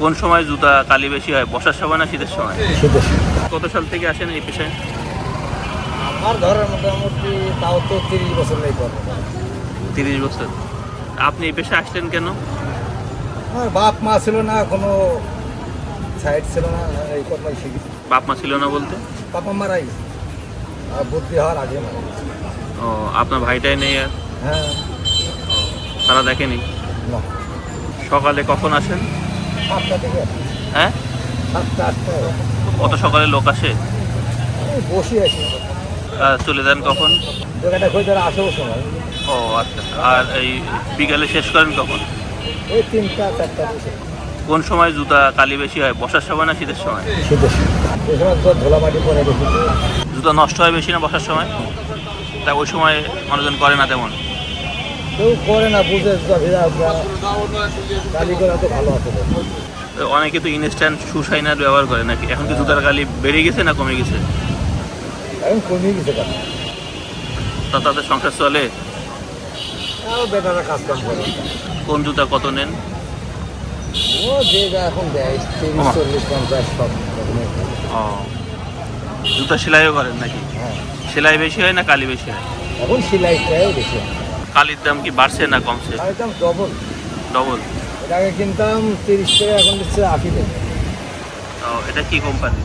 কোন সময় জুতা কালি বেশি হয়? বর্ষার সময় না শীতের সময়? শীতের কত সাল থেকে আসেন এই পেশায়? আমার ধরেন মোটামুটি তাও তো তিরিশ বছর নেই তিরিশ বছর। আপনি এই পেশায় আসলেন কেন? আমার বাপ মা ছিল না কোনো সাইড ছিল না এই কর্মাই শিখেছি বাপ মা ছিল না বলতে? বাবা মারাই। গেছে। বুদ্ধি হওয়ার আগে মারা ও আপনার ভাইটাই নেই আর? হ্যাঁ। তারা দেখেনি? সকালে কখন আসেন? হ্যাঁ? কত সকালে লোক আসে? বসে আছি। চলে যান কখন? খুঁজে সময় ও আচ্ছা। আর এই বিকালে শেষ করেন কখন? এই তিনটা চারটা কোন সময় জুতা কালি বেশি হয়? বর্ষার সময় না শীতের সময়? শীতের সময়। তো মাটি পরে জুতা নষ্ট হয় বেশি না বর্ষার সময়? তা ওই সময় মানুষজন করে না তেমন? কেউ করে না বুঝে গালি করে তো ভালো আছে। অনেকে তো ইনস্ট্যান্ট ব্যবহার করে নাকি? এখন কি জুতার কালি বেড়ে গেছে না কমে গেছে? এখন তা তাদের সংসার চলে? বেটারা কাজ কাম করে। কোন জুতা কত নেন? ও যে যা এখন দেয় তিরিশ চল্লিশ পঞ্চাশ সব ও। জুতা সেলাইও করেন নাকি? হ্যাঁ। সেলাই বেশি হয় না কালি বেশি হয়? এখন সিলাইটাই বেশি কালির দাম কি বাড়ছে না কমছে? ডবল আগে কিনতাম তিরিশ টাকা এখন দিচ্ছে আশি টাকা। ও এটা কি কোম্পানি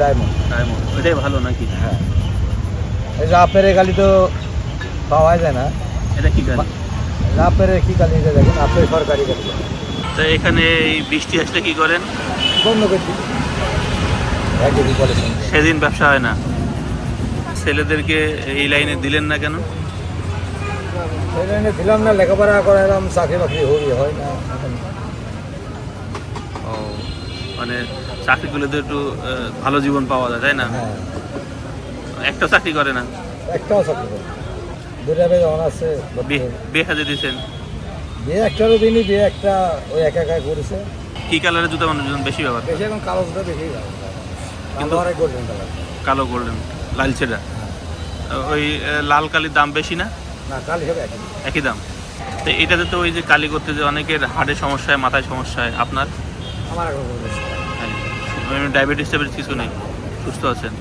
ডায়মন্ড ডায়মন্ড এটাই ভালো নাকি? হ্যাঁ। এই রাপের গালি তো পাওয়া যায় না। এটা কি গাড়ি রাপের কি গালি এটা দেখেন আপের সরকারি গালি তা এখানে এই বৃষ্টি আসলে কি করেন? বন্ধ করে দিই। একদিন বলেছেন। সেদিন ব্যবসা হয় না। ছেলেদেরকে এই লাইনে দিলেন না কেন? সেই দিলাম না লেখাপড়া করালাম চাকরি বাকরি হই হয় না। ও মানে চাকরি করলে তো একটু ভালো জীবন পাওয়া যায় তাই না? একটা চাকরি করে না? একটাও চাকরি করে। দুটা বেশ অন আছে বিয়ে- হাজে দিয়েছেন বিয়ে একটারও দিনই বিয়ে একটা ওই একা একা করেছে কি কালারের জুতা মানুষজন বেশি ব্যবহার? বেশি এখন কালো জুতো বেশি কিন্তু- গোল্ডেন কালার কালো গোল্ডেন লালচেরা ওই লাল কালির দাম বেশি না? না কাল হিসেবে একই একই দাম। তো এটাতে তো ওই যে কালি করতে যে অনেকের হার্টের সমস্যা হয় মাথায় সমস্যা হয়। আপনার আমার ডায়াবেটিস টাইপের কিছু নেই। সুস্থ আছেন।